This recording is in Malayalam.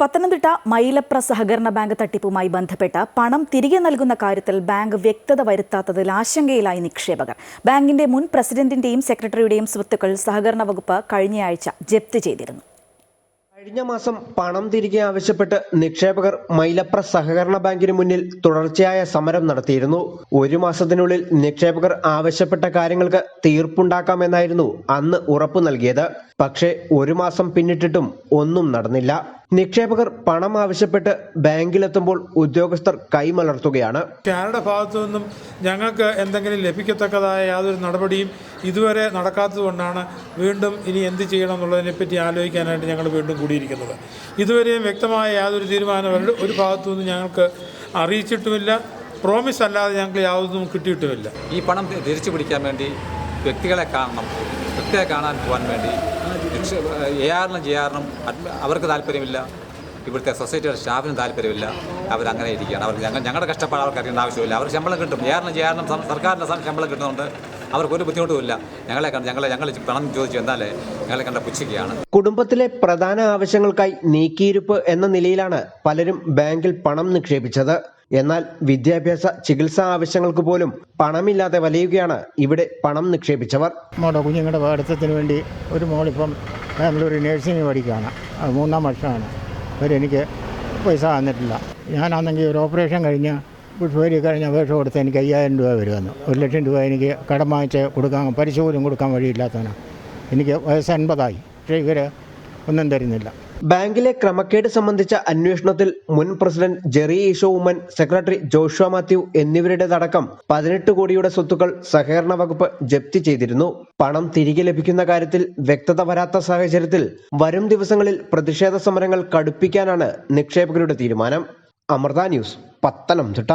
പത്തനംതിട്ട മൈലപ്ര സഹകരണ ബാങ്ക് തട്ടിപ്പുമായി ബന്ധപ്പെട്ട് പണം തിരികെ നൽകുന്ന കാര്യത്തിൽ ബാങ്ക് വ്യക്തത വരുത്താത്തതിൽ ആശങ്കയിലായി നിക്ഷേപകർ. ബാങ്കിന്റെ മുൻ പ്രസിഡന്റിന്റെയും സെക്രട്ടറിയുടെയും സ്വത്തുക്കൾ സഹകരണ വകുപ്പ് കഴിഞ്ഞയാഴ്ച ജപ്തി ചെയ്തിരുന്നു. കഴിഞ്ഞ മാസം പണം തിരികെ ആവശ്യപ്പെട്ട് നിക്ഷേപകർ മൈലപ്ര സഹകരണ ബാങ്കിന് മുന്നിൽ തുടർച്ചയായ സമരം നടത്തിയിരുന്നു. ഒരു മാസത്തിനുള്ളിൽ നിക്ഷേപകർ ആവശ്യപ്പെട്ട കാര്യങ്ങൾക്ക് തീർപ്പുണ്ടാക്കാമെന്നായിരുന്നു അന്ന് ഉറപ്പു നൽകിയത്. പക്ഷേ ഒരു മാസം പിന്നിട്ടിട്ടും ഒന്നും നടന്നില്ല. നിക്ഷേപകർ പണം ആവശ്യപ്പെട്ട് ബാങ്കിലെത്തുമ്പോൾ ഉദ്യോഗസ്ഥർ കൈമലർത്തുകയാണ്. ആരുടെ ഭാഗത്തു നിന്നും ഞങ്ങൾക്ക് എന്തെങ്കിലും ലഭിക്കത്തക്കതായ യാതൊരു നടപടിയും ഇതുവരെ നടക്കാത്തതുകൊണ്ടാണ് വീണ്ടും ഇനി എന്ത് ചെയ്യണം എന്നുള്ളതിനെപ്പറ്റി ആലോചിക്കാനായിട്ട് ഞങ്ങൾ വീണ്ടും കൂടിയിരിക്കുന്നത്. ഇതുവരെയും വ്യക്തമായ യാതൊരു തീരുമാനം ഒരു ഭാഗത്തു നിന്നും ഞങ്ങൾക്ക് അറിയിച്ചിട്ടുമില്ല. പ്രോമിസ് അല്ലാതെ ഞങ്ങൾക്ക് യാതൊന്നും കിട്ടിയിട്ടുമില്ല. ഈ പണം തിരിച്ചു പിടിക്കാൻ വേണ്ടി വ്യക്തികളെ കാണണം വ്യക്തിയെ കാണാൻ പോകാൻ വേണ്ടി എ ആറിനും ജെ ആറിനും അവർക്ക് താല്പര്യമില്ല. ഇവിടുത്തെ സൊസൈറ്റിയുടെ സ്റ്റാഫിനും താല്പര്യമില്ല. അവരങ്ങനെ ഇരിക്കുകയാണ്. അവർ ഞങ്ങൾ ഞങ്ങളുടെ കഷ്ടപ്പാട് അവർക്ക് അറിയേണ്ട ആവശ്യമില്ല. അവർ ശമ്പളം കിട്ടും. ജെ സം- സർക്കാരിന്റെ ശമ്പളം കിട്ടുന്നുണ്ട്. അവർക്ക് ഒരു ബുദ്ധിമുട്ടുമില്ല. ഞങ്ങളെ കണ്ട് ഞങ്ങളെ ഞങ്ങൾ പണം ചോദിച്ചു എന്നാലേ ഞങ്ങളെ കണ്ട പുച്ഛിക്കുകയാണ്. കുടുംബത്തിലെ പ്രധാന ആവശ്യങ്ങൾക്കായി നീക്കിയിരുപ്പ് എന്ന നിലയിലാണ് പലരും ബാങ്കിൽ പണം നിക്ഷേപിച്ചത്. എന്നാൽ വിദ്യാഭ്യാസ ചികിത്സാ ആവശ്യങ്ങൾക്ക് പോലും പണമില്ലാതെ വലയുകയാണ് ഇവിടെ പണം നിക്ഷേപിച്ചവർ. മോടെ കുഞ്ഞുങ്ങളുടെ പഠിത്തത്തിന് വേണ്ടി ഒരു മോളിപ്പം ബാംഗ്ലൂർ നേഴ്സിംഗ് പഠിക്കുകയാണ്. മൂന്നാം വർഷമാണ്. അവരെനിക്ക് പൈസ തന്നിട്ടില്ല. ഞാനാണെങ്കിൽ ഒരു ഓപ്പറേഷൻ കഴിഞ്ഞ് ഫെബ്രുവരി കഴിഞ്ഞ അപേക്ഷ കൊടുത്ത് എനിക്ക് അയ്യായിരം രൂപ വരുമെന്ന് ഒരു ലക്ഷം രൂപ എനിക്ക് കടം വാങ്ങിച്ച് കൊടുക്കാൻ പോലും കൊടുക്കാൻ വഴിയില്ലാത്തവനാണ്. എനിക്ക് വയസ്സ് അൻപതായി. പക്ഷേ ഇവർ ഒന്നും തരുന്നില്ല. ബാങ്കിലെ ക്രമക്കേട് സംബന്ധിച്ച അന്വേഷണത്തിൽ മുൻ പ്രസിഡന്റ് ജെറി ഈശോ ഉമ്മൻ സെക്രട്ടറി ജോഷുവ മാത്യു എന്നിവരുടേതടക്കം പതിനെട്ട് കോടിയുടെ സ്വത്തുക്കൾ സഹകരണ വകുപ്പ് ജപ്തി ചെയ്തിരുന്നു. പണം തിരികെ ലഭിക്കുന്ന കാര്യത്തിൽ വ്യക്തത വരാത്ത സാഹചര്യത്തിൽ വരും ദിവസങ്ങളിൽ പ്രതിഷേധ സമരങ്ങൾ കടുപ്പിക്കാനാണ് നിക്ഷേപകരുടെ തീരുമാനം. അമൃത ന്യൂസ് പത്തനംതിട്ട.